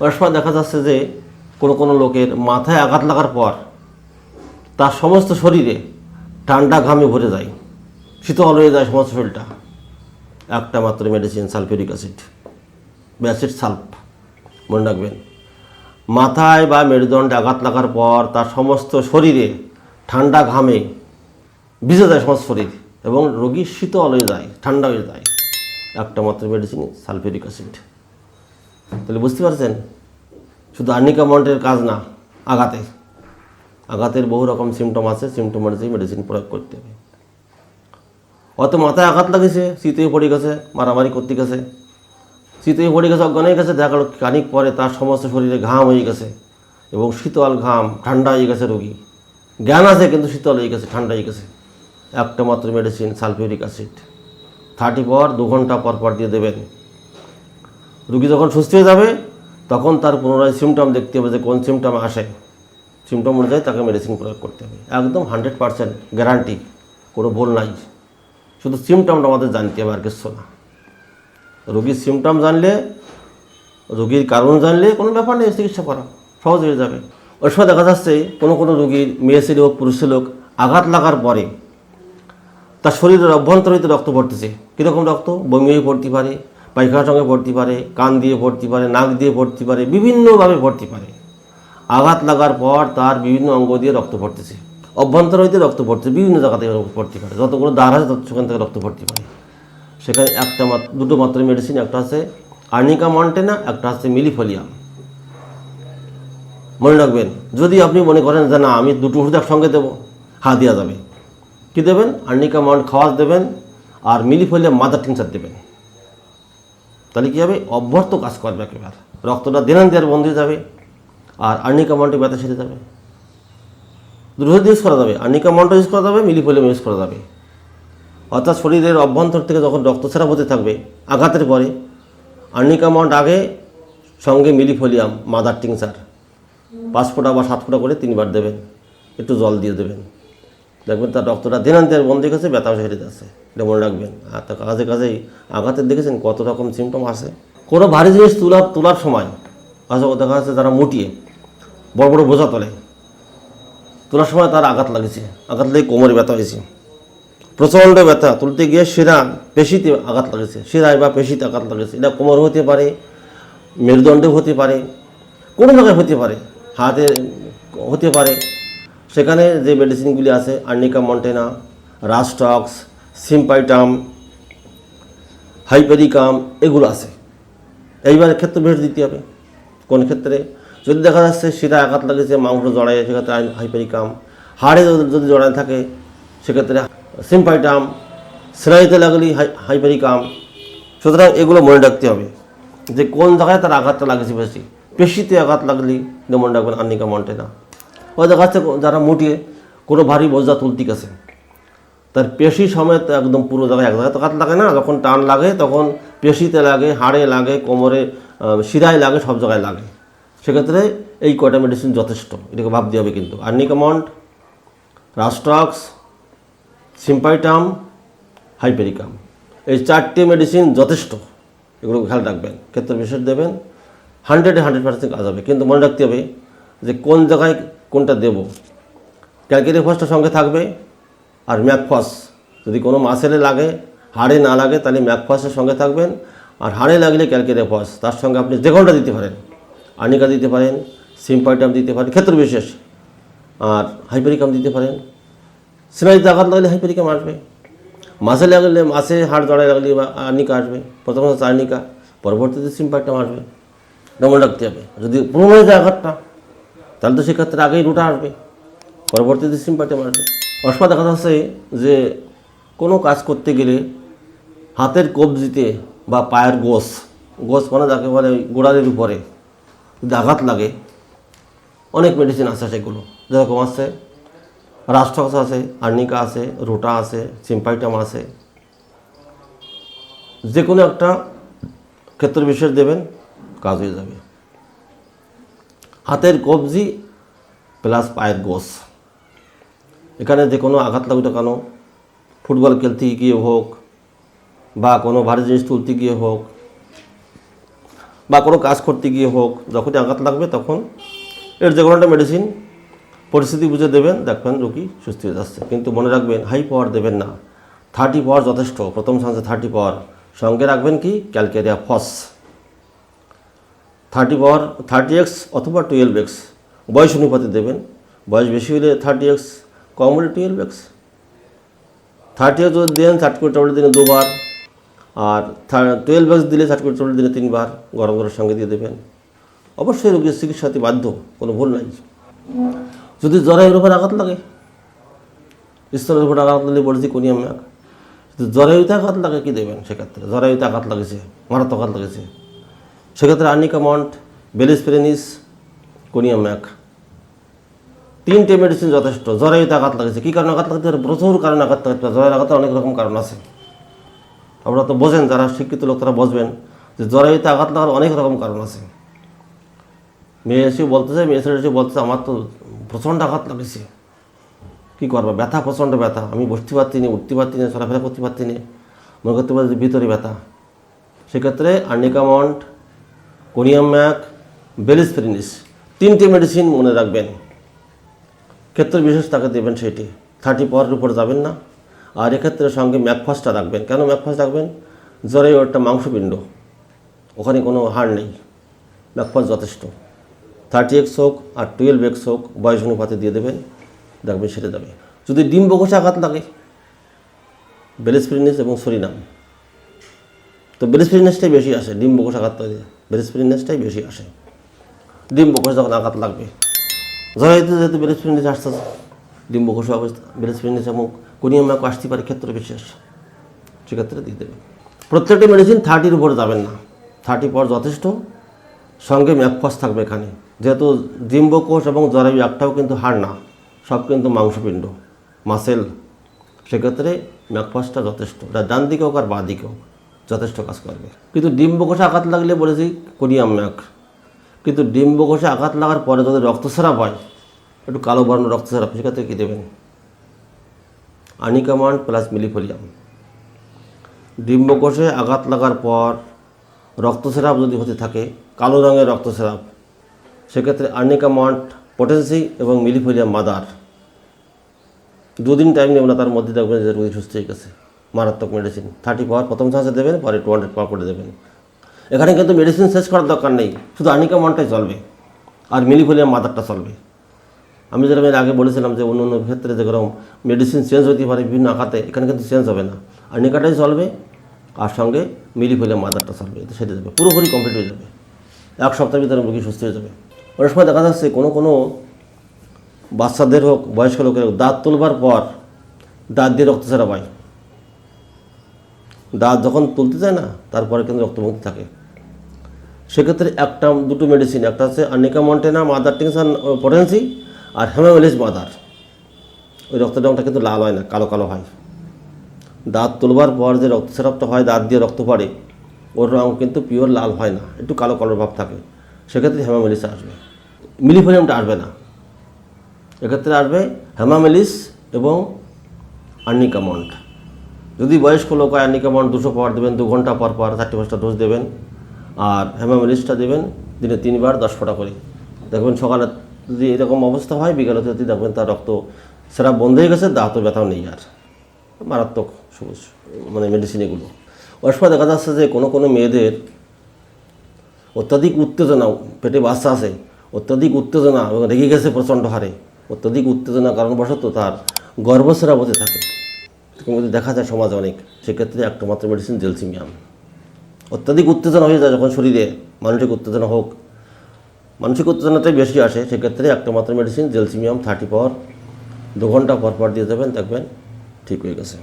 অনেক সময় দেখা যাচ্ছে যে কোনো কোনো লোকের মাথায় আঘাত লাগার পর তার সমস্ত শরীরে ঠান্ডা ঘামে ভরে যায়। শীতল হয়ে যায় সমস্ত শরীরটা। একটা মাত্র medicine sulphuric acid acid sulph মনে রাখবেন। মাথায় বা মেরুদণ্ডে আঘাত লাগার পর তার সমস্ত শরীরে ঠান্ডা ঘামে ভিজে যায় সমস্ত শরীর এবং রোগী শীতল হয়ে যায়, ঠান্ডা হয়ে যায়। একটা মাত্র মেডিসিন সালফিউরিক অ্যাসিড তাহলে বুঝতে পারছেন? শুধু আর্নিকা মন্টের কাজ না আঘাতে আঘাতের বহু রকম সিমটম আছে সিমটম অনুযায়ী মেডিসিন প্রয়োগ করতে হবে। অত মাথায় আঘাত লাগেছে, শীতে পড়ে গেছে, মারামারি করতে গেছে। শীতে পড়ে গেছে অজ্ঞান গেছে, দেখা গেলো খানিক পরে তার সমস্ত শরীরে ঘাম হয়ে গেছে এবং শীতল ঘাম, ঠান্ডা হয়ে গেছে রোগী। জ্ঞান আছে, কিন্তু শীতল হয়ে গেছে, ঠান্ডা হয়ে গেছে। একটা মাত্র মেডিসিন সালফিউরিক অ্যাসিড থার্টি পর দু ঘণ্টা পর পর দিয়ে দেবেন। রুগী যখন সুস্থ হয়ে যাবে, তখন তার পুনরায় সিমটম দেখতে হবে যে কোন সিমটম আসে। সিমটম অনুযায়ী তাকে মেডিসিন প্রয়োগ করতে হবে। একদম হান্ড্রেড পারসেন্ট গ্যারান্টি কোনো ভুল নাই। শুধু সিমটমটা আমাদের জানতে হবে, আর কিছু না। রোগীর সিমটম জানলে, রোগীর কারণ জানলে কোনো ব্যাপার নেই, চিকিৎসা করা, সহজ হয়ে যাবে। ওই সময় দেখা যাচ্ছে, কোনো কোনো রোগীর মেয়ে ছেলে হোক, পুরুষ ছেলে হোক, আঘাত লাগার পরে তার শরীরের অভ্যন্তরিত রক্ত পড়তেছে। কীরকম রক্ত? বমি হয়ে পড়তে পারে পায়খানার সঙ্গে পড়তে পারে, কান দিয়ে পড়তে পারে, নাক দিয়ে পড়তে পারে, বিভিন্নভাবে পড়তে পারে। আঘাত লাগার পর তার বিভিন্ন অঙ্গ দিয়ে রক্ত পড়তেছে। অভ্যন্তর হইতে রক্ত পড়ছে বিভিন্ন জায়গা থেকে পড়তে পারে যতগুলো দাঁড় আছে তত সেখান থেকে রক্ত পড়তে পারে সেখানে একটা মাত্র দুটো মাত্র মেডিসিন একটা আছে আর্নিকা মন্টেনা, একটা আছে মিলিফোলিয়াম মনে রাখবেন, যদি আপনি মনে করেন যে না, আমি দুটো ওষুধ একসঙ্গে দেবো হা দেওয়া যাবে। কী দেবেন? আর্নিকা মন্ট খাওয়াস দেবেন আর মিলিফোলিয়াম মাদার টিনচার দেবেন। তাহলে কী হবে? অভ্যর্থ কাজ করবে একেবারে। রক্তটা দেনান দেওয়ার বন্ধ হয়ে যাবে আর আর্নিকা মন্টে ব্যথা সেরে যাবে। দুটো ইউজ করা যাবে। আর্নিকা মন্ট ইউজ করা যাবে, মিলিফোলিয়াম ইউজ করা যাবে। অর্থাৎ শরীরের অভ্যন্তর থেকে যখন রক্ত রক্তস্রাব হতে থাকবে, আঘাতের পরে আর্নিকা মন্ট আগে সঙ্গে মিলিফোলিয়াম, মাদার টিংচার পাঁচ ফোঁটা বা সাত ফোঁটা করে তিনবার দেবেন। একটু জল দিয়ে দেবেন। দেখবেন তার রক্তটা দিনান্তে বন্ধ গেছে ব্যথাও সেরে যাচ্ছে। এটা মনে রাখবেন। আর তার কাজে কাজেই আঘাতের দেখেছেন কত রকম সিমটম আছে। কোনো ভারী জিনিস তোলার তোলার সময় আসলে দেখা যাচ্ছে যারা মুটিয়ে, বড় বড় বোঝা তোলে। তোলার সময় তার আঘাত লাগেছে। আঘাত লেগে কোমরে ব্যথা হয়েছে। প্রচণ্ড ব্যথা। তুলতে গিয়ে শিরা পেশিতে আঘাত লাগেছে। শিরায় বা পেশিতে আঘাত লাগেছে। এটা কোমর হতে পারে, মেরুদণ্ডে হতে পারে, কোনো জায়গায় হতে পারে। হাতে হতে পারে। সেখানে যে মেডিসিনগুলি আছে arnica montana rhus tox symphytum hypericum এগুলো আছে। এইবার ক্ষেত্রে বেশ দিতে হবে। কোন ক্ষেত্রে? যদি দেখা যাচ্ছে সেটা আঘাত লাগেছে মাংস জড়ায়, সেক্ষেত্রে হাইপেরিকাম হাড়ে যদি- জড়ায় থাকে, সেক্ষেত্রে সিম্পাইটাম সেলাইতে লাগলে হাই হাইপেরিকাম সুতরাং এগুলো মনে রাখতে হবে যে কোন জায়গায় তার আঘাতটা লাগেছে বেশি। পেশিতে আঘাত লাগলে মনে রাখবেন আর্নিকা মন্টেনা দেখা যাচ্ছে যারা মুটিয়ে কোনো ভারী বোঝা তুলতে গেছে তার পেশি সমেত একদম পুরো জায়গায় এক জায়গায় তো কাত লাগে না, যখন টান লাগে তখন পেশিতে লাগে, হাড়ে লাগে, কোমরে শিরায় লাগে, সব জায়গায় লাগে। সেক্ষেত্রে এই কয়টা মেডিসিন যথেষ্ট, এটাকে ভাবতে হবে কিন্তু। Arnica montana rhus tox symphytum, hypericum. এই চারটে মেডিসিন যথেষ্ট এগুলো খেয়াল রাখবেন। ক্ষেত্রে বিশেষ দেবেন হান্ড্রেডে হান্ড্রেড পার্সেন্ট কাজ হবে। কিন্তু মনে রাখতে হবে যে কোন জায়গায় কোনটা দেব? ক্যালকেরি ফসটা সঙ্গে থাকবে আর ম্যাকফস যদি কোনো মাসেলে লাগে, হাড়ে না লাগে, তাহলে ম্যাকফসের সঙ্গে থাকবেন। আর হাড়ে লাগলে ক্যালকেরি ফস, তার সঙ্গে আপনি যে কোনটা দিতে পারেন, আর্নিকা দিতে পারেন, সিম্পাইটাম দিতে পারেন, ক্ষেত্র বিশেষ, আর হাইপেরিকাম দিতে পারেন। সিনাইতে আঘাত লাগলে হাইপেরিকাম আসবে। মাসে লাগলে, মাসে হাড় জড়ায় লাগলে বা আর্নিকা আসবে। প্রথম হচ্ছে আর্নিকা, পরবর্তীতে সিম্পাইটাম আসবে। মনে রাখতে হবে। যদি পুরনো হয়ে যায় আঘাতটা তাহলে তো সেক্ষেত্রে আগেই রুটা আসবে। পরবর্তীতে সিম্পাইটাম আসবে অসমা দেখা যাচ্ছে যে কোনো কাজ করতে গেলে হাতের কবজিতে বা পায়ের গোস গোস মানে যাকে বলে গোড়ালির উপরে যদি আঘাত লাগে, অনেক মেডিসিন আছে সেগুলো। যেরকম আছে রাষ্ট্রক্স আছে, আর্নিকা আছে, রোটা আছে সিম্পাইটাম আছে। যে কোনো একটা ক্ষেত্র বিশেষ দেবেন, কাজ হয়ে যাবে। হাতের কবজি প্লাস পায়ের গোস। এখানে যে কোনো আঘাত লাগুক কেন, ফুটবল খেলতে গিয়ে হোক বা কোনো ভারী জিনিস তুলতে গিয়ে হোক বা কোনো কাজ করতে গিয়ে হোক, যখনই আঘাত লাগবে তখন এর যে কোনো একটা মেডিসিন পরিস্থিতি বুঝে দেবেন, দেখবেন রোগী সুস্থ হয়ে যাচ্ছে। কিন্তু মনে রাখবেন হাই পাওয়ার দেবেন না। থার্টি পাওয়ার যথেষ্ট। প্রথম চান্সে থার্টি পাওয়ার সঙ্গে রাখবেন কি? Calcarea phos thirty power thirty X অথবা টুয়েলভ এক্স বয়স অনুপাতে দেবেন। বয়স বেশি হলে থার্টি এক্স কম হলে টুয়েলভ এক্স থার্টি এক্স যদি দেন থার্টি করে ট্যাবলেট দিনে দুবার। আর টুয়েলভ এক্স দিলে ষাট করে ট্যাবলেট দিনে তিনবার। গরম গরমের সঙ্গে দিয়ে দেবেন। অবশ্যই রোগীর চিকিৎসাতে বাধ্য, কোনো ভুল নাই। যদি জ্বরের উপর আঘাত লাগে, স্তরের উপর আঘাত লাগলে বলেছি ম্যাক যদি জরায়ুতে আঘাত লাগে, কী দেবেন সেক্ষেত্রে? জরায়ুতে আঘাত লাগেছে, মারাত্মক আঘাত লাগেছে। সেক্ষেত্রে arnica mont bellis perennis conium mac. তিনটে মেডিসিন যথেষ্ট। জরায়ুতে আঘাত লাগেছে। কী কারণে আঘাত লাগতে পারে প্রচুর কারণে আঘাত লাগতে পারে জ্বরের আঘাতের অনেক রকম কারণ আছে। আপনারা তো বোঝেন, যারা শিক্ষিত লোক, তারা বুঝবেন যে জরায়ুতে আঘাত লাগার অনেক রকম কারণ আছে। মেয়ে এসে বলতেছে, মেয়ে ছেলে এসে বলতেছে, আমার তো প্রচণ্ড আঘাত লাগেছে। কী করবা? ব্যথা, প্রচণ্ড ব্যথা। আমি বসতে পারছি না, উঠতে পারছি না, চলাফেরা করতে পারছি না। মনে করতে পারছি ভিতরে ব্যথা। সেক্ষেত্রে আর্নিকামন্ট কোনিয়াম ম্যাক বেলিসফেরিনিস তিনটে মেডিসিন মনে রাখবেন। ক্ষেত্র বিশেষ তাকে দেবেন সেটি। থার্টি পাওয়ারের উপর যাবেন না। আর এক্ষেত্রে সঙ্গে ম্যাকফাসটা রাখবেন। কেন ম্যাকফাস রাখবেন? জ্বরে ওটা মাংসপিণ্ড। ওখানে কোনো হাড় নেই। ম্যাকফাস যথেষ্ট। থার্টি এক্স হোক আর টুয়েলভ এক্স হোক, বয়স অনুপাতে দিয়ে দেবেন। দেখবেন সেটা যাবে। যদি ডিম বকসে আঘাত লাগে, বেলেসপ্রিনিস এবং সরিনাম। তো বেলেসপ্রিনিসটাই বেশি আসে ডিম বকস আঘাত লাগে। বেলেসপ্রিনিসটাই বেশি আসে। ডিম বকস যখন আঘাত লাগবে। জরাইতে যেহেতু বেলেসপ্রিনিস আসতেছে ডিম বকস অবস্থা বেলেসপ্রিনিস এবং কোনিয়াম ম্যাক আসতে পারে, ক্ষেত্র বিশেষ সেক্ষেত্রে দিয়ে দেবে প্রত্যেকটা মেডিসিন থার্টির উপরে যাবেন না। থার্টি পর যথেষ্ট। সঙ্গে ম্যাকফাস থাকবে এখানে। যেহেতু ডিম্বকোষ এবং জরায়ু একটাও কিন্তু হাড় না, সব কিন্তু মাংসপিণ্ড মাসেল সেক্ষেত্রে ম্যাকফাসটা যথেষ্ট। এটা ডান দিকে হোক আর বাঁ দিকে হোক। যথেষ্ট কাজ করবে। কিন্তু ডিম্বকোষে আঘাত লাগলে বলেছি কোরিয়াম ম্যাক কিন্তু ডিম্বকোষে আঘাত লাগার পরে যদি রক্তস্রাব হয় একটু কালো বর্ণ রক্তস্রাব সেক্ষেত্রে কী দেবেন? আনিকামান প্লাস মিলিফোলিয়াম ডিম্বকোষে আঘাত লাগার পর রক্তস্রাব যদি হতে থাকে, কালো রঙের রক্তস্রাব সেক্ষেত্রে আর্নিকা মন্ট পটেন্সি এবং মিলিফোলিয়াম মাদার। দুদিন টাইম নেবেন না তার মধ্যে দেখবেন যে রোগী সুস্থ হয়ে গেছে। মারাত্মক মেডিসিন থার্টি পাওয়ার প্রথম চান্সে দেবেন, পরে টু হান্ড্রেড পাওয়ার করে দেবেন। এখানে কিন্তু মেডিসিন শেষ করার দরকার নেই। শুধু আর্নিকা মনটাই চলবে। আর মিলিফোলিয়াম মাদারটা চলবে। আমি যেরকম এর আগে বলেছিলাম যে অন্য অন্য ক্ষেত্রে যেরকম মেডিসিন চেঞ্জ হতে পারে বিভিন্ন আঘাতে, এখানে কিন্তু চেঞ্জ হবে না। আর্নিকাটাই চলবে, আর সঙ্গে মিলিফোলিয়াম মাদারটা চলবে। সেরে যাবে। পুরোপুরি কমপ্লিট হয়ে যাবে। এক সপ্তাহের ভিতরে রোগী সুস্থ হয়ে যাবে। অনেক সময় দেখা যাচ্ছে কোনো কোনো বাচ্চাদের হোক, বয়স্ক লোকের হোক, দাঁত তুলবার পর দাঁত দিয়ে রক্তস্রাব হয়। দাঁত যখন তুলতে যায় না, তারপরে কিন্তু রক্তমুক্তি থাকে। সেক্ষেত্রে একটা, দুটো মেডিসিন একটা হচ্ছে arnica montana mother tincture potency আর হেমামেলিস মাদার ওই রক্তের রঙটা কিন্তু লাল হয় না, কালো কালো হয়। দাঁত তুলবার পর যে রক্তস্রাবটা হয়, দাঁত দিয়ে রক্ত পড়ে, ওর রঙ কিন্তু পিওর লাল হয় না, একটু কালো কালো ভাব থাকে। সেক্ষেত্রে হেমামেলিস আসবে। মিলিফোলিয়ামটা আসবে না। এক্ষেত্রে আসবে হেমামেলিস এবং আর্নিকামন্ট যদি বয়স্ক লোক হয় আর্নিকামন্ট দুশো পাওয়ার দেবেন, দু ঘণ্টা পর পর থার্টি পাঁচটা ডোজ দেবেন, আর হেমামেলিসটা দেবেন, দিনে তিনবার দশ ফোঁটা করে। দেখবেন সকালে যদি এরকম অবস্থা হয়, বিকালে যদি দেখবেন তার রক্ত সেরা বন্ধ হয়ে গেছে, দাঁত ব্যথাও নেই আর। মারাত্মক সবুজ মানে মেডিসিন এগুলো। ওর সময় দেখা যাচ্ছে যে কোনো কোনো মেয়েদের অত্যাধিক উত্তেজনা, পেটে বাচ্চা আছে, অত্যাধিক উত্তেজনা এবং রেগে গেছে প্রচণ্ড হারে, অত্যাধিক উত্তেজনা কারণবশত তার গর্ভস্রাব হতে থাকে। যদি দেখা যায় সমাজে অনেক, সেক্ষেত্রে একটা মাত্র মেডিসিন জেলসিমিয়াম। অত্যাধিক উত্তেজনা হয়ে যায় যখন শরীরে, মানসিক উত্তেজনা হোক। মানসিক উত্তেজনাটাই বেশি আসে, সেক্ষেত্রে একটা মাত্র মেডিসিন জেলসিমিয়াম থার্টি পাওয়ার দু ঘণ্টা পর পর দিয়ে দেবেন দেখবেন ঠিক হয়ে গেছে।